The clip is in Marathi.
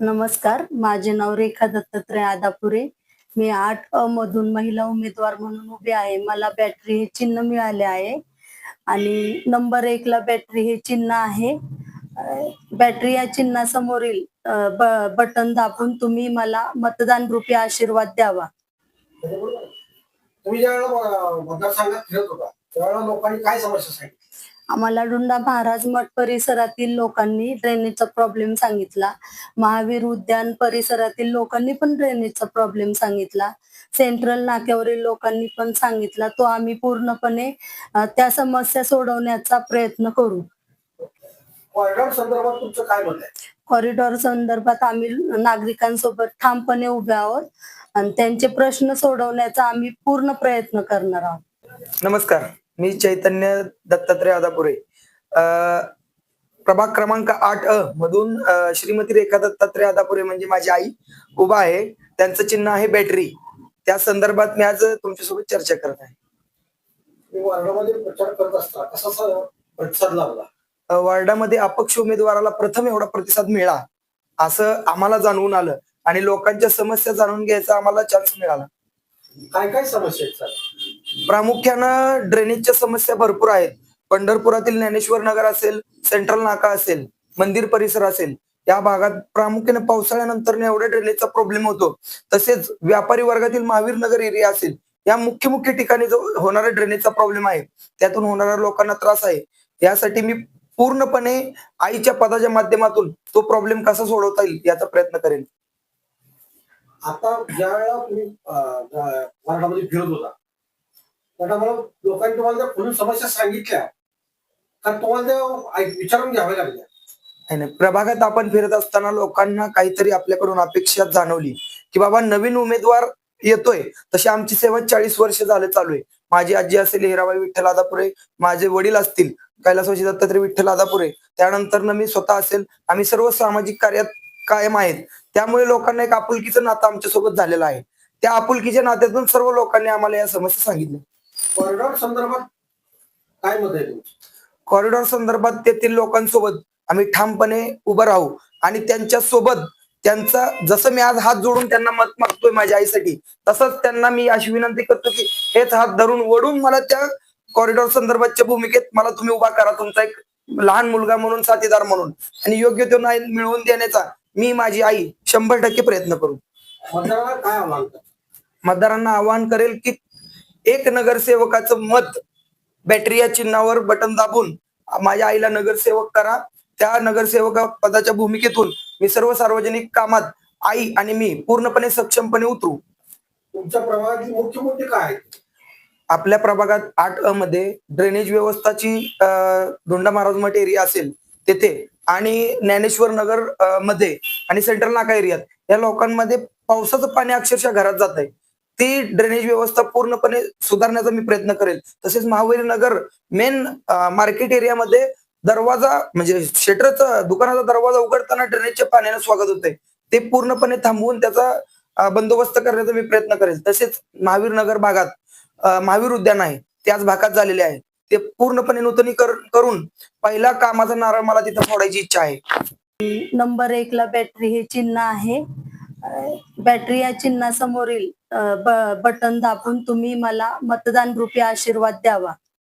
नमस्कार. माझे नाव रेखा दत्तात्रय आदापुरे. मी आठ अ मधून महिला उमेदवार म्हणून उभी आहे. मला बॅटरी हे चिन्ह मिळाले आहे. आणि नंबर एक ला बॅटरी हे चिन्ह आहे. बॅटरी या चिन्हासमोरील ब- बटन दाबून तुम्ही मला मतदान रूपी आशीर्वाद द्यावा. तुम्ही ज्यावेळेला मतदारसंघात फिरत होता त्यावेळेला लोकांनी काय समस्या सांगितली? आम्हाला डुंडा महाराज मठ परिसरातील लोकांनी ड्रेनेजचा प्रॉब्लेम सांगितला. महावीर उद्यान परिसरातील लोकांनी पण ड्रेनेजचा प्रॉब्लेम सांगितला. सेंट्रल नाक्यावरील लोकांनी पण सांगितला. तो आम्ही पूर्णपणे त्या समस्या सोडवण्याचा प्रयत्न करू. कॉरिडॉर संदर्भात तुमचं काय मत आहे? कॉरिडॉर संदर्भात आम्ही नागरिकांसोबत ठामपणे उभे आहोत. आणि त्यांचे प्रश्न सोडवण्याचा आम्ही पूर्ण प्रयत्न करणार आहोत. नमस्कार. मी चैतन्य दत्तात्रय आदापुरे. अं, प्रभाग क्रमांक आठ अ मधून श्रीमती रेखा दत्तात्रय आदापुरे म्हणजे माझी आई उभा आहे. त्यांचं चिन्ह आहे बॅटरी. त्या संदर्भात मी आज तुमच्यासोबत चर्चा करत आहे. वार्डामध्ये अपक्ष उमेदवाराला प्रथम एवढा प्रतिसाद मिळा असं आम्हाला जाणवून आलं. आणि लोकांच्या समस्या जाणून घ्यायचा आम्हाला चान्स मिळाला. काय काय समस्या आहेत प्रामुख्यानं ड्रेनेजच्या समस्या भरपूर आहेत. पंढरपुरातील ज्ञानेश्वर नगर असेल सेंट्रल नाका असेल मंदिर परिसर असेल या भागात प्रामुख्याने पावसाळ्यानंतर एवढ्या ड्रेनेजचा प्रॉब्लेम होतो. तसेच व्यापारी वर्गातील महावीर नगर एरिया असेल या मुख्य मुख्य ठिकाणी जो होणारा ड्रेनेजचा प्रॉब्लेम आहे त्यातून होणाऱ्या लोकांना त्रास आहे. यासाठी मी पूर्णपणे आईच्या पदाच्या माध्यमातून तो प्रॉब्लेम कसा सोडवता येईल याचा प्रयत्न करेन. आता ज्या वेळेला तुम्ही वार्डामध्ये फिरत होता त्या मला लोकांनी तुम्हाला त्या समस्या सांगितल्या तर तुम्हाला त्या विचारून घ्याव्या लागल्या. नाही नाही. प्रभागात आपण फिरत असताना लोकांना काहीतरी आपल्याकडून अपेक्षा जाणवली की बाबा नवीन उमेदवार येतोय. तशी आमची सेवा चाळीस वर्ष झाले चालू आहे. माझी आजी असेल हिराबाई विठ्ठल आदापुरे माझे वडील असतील कैलासवाशी दत्तात्रय विठ्ठल आदापुरे त्यानंतर मी स्वतः असेल. आम्ही सर्व सामाजिक कार्यात कायम आहेत. त्यामुळे लोकांना एक आपुलकीचं नातं आमच्यासोबत झालेलं आहे. त्या आपुलकीच्या नात्यातून सर्व लोकांनी आम्हाला या समस्या सांगितल्या. कॉरिडॉर संदर्भात काय मत आहे तुमचं? कॉरिडॉर संदर्भात तेथील लोकांसोबत आम्ही ठामपणे उभं राहू आणि त्यांच्यासोबत त्यांचा जसं मी आज हात जोडून त्यांना मत मागतोय माझ्या आईसाठी तसंच त्यांना मी अशी विनंती करतो की हेच हात धरून वडून मला त्या कॉरिडॉर संदर्भातच्या भूमिकेत मला तुम्ही उभा करा. तुमचा एक लहान मुलगा म्हणून साथीदार म्हणून आणि योग्य तो न्याय मिळवून देण्याचा मी माझी आई शंभर टक्के प्रयत्न करू. मतदाराला काय आव्हान? मतदारांना आवाहन करेल की एक नगरसेवकाचं मत बॅटरी या चिन्हावर बटन दाबून माझ्या आईला नगरसेवक करा. त्या नगरसेवक पदाच्या भूमिकेतून मी सर्व सार्वजनिक कामात आई आणि मी पूर्णपणे सक्षमपणे उतरू. तुमच्या प्रभागातील मुख्य मुद्दे काय आपल्या प्रभागात आठ अ मध्ये ड्रेनेज व्यवस्थाची धोंडा महाराज मठ एरिया असेल तेथे आणि ज्ञानेश्वर नगरमध्ये आणि सेंट्रल नाका एरियात या लोकांमध्ये पावसाचं पाणी अक्षरशः घरात जात आहे ती ड्रेनेज व्यवस्था पूर्णपणे सुधारण्याचा मी प्रयत्न करेल. तसेच महावीर नगर मेन मार्केट एरियामध्ये दरवाजा म्हणजे शेटरचा दुकानाचा दरवाजा उघडताना ड्रेनेजच्या पाण्याने स्वागत होते. ते पूर्णपणे थांबवून त्याचा बंदोबस्त करण्याचा मी प्रयत्न करेल. तसेच महावीर नगर भागात महावीर उद्यान आहे. त्याच भागात झालेले आहे. ते पूर्णपणे नूतनीकरण करून पहिला कामाचा नारळ मला तिथं फोडायची इच्छा आहे. नंबर एक ला बॅटरी हे चिन्ह आहे. बॅटरी या चिन्हासमोरील बटन दाबून तुम्ही मला मतदान रूपी आशीर्वाद द्यावा.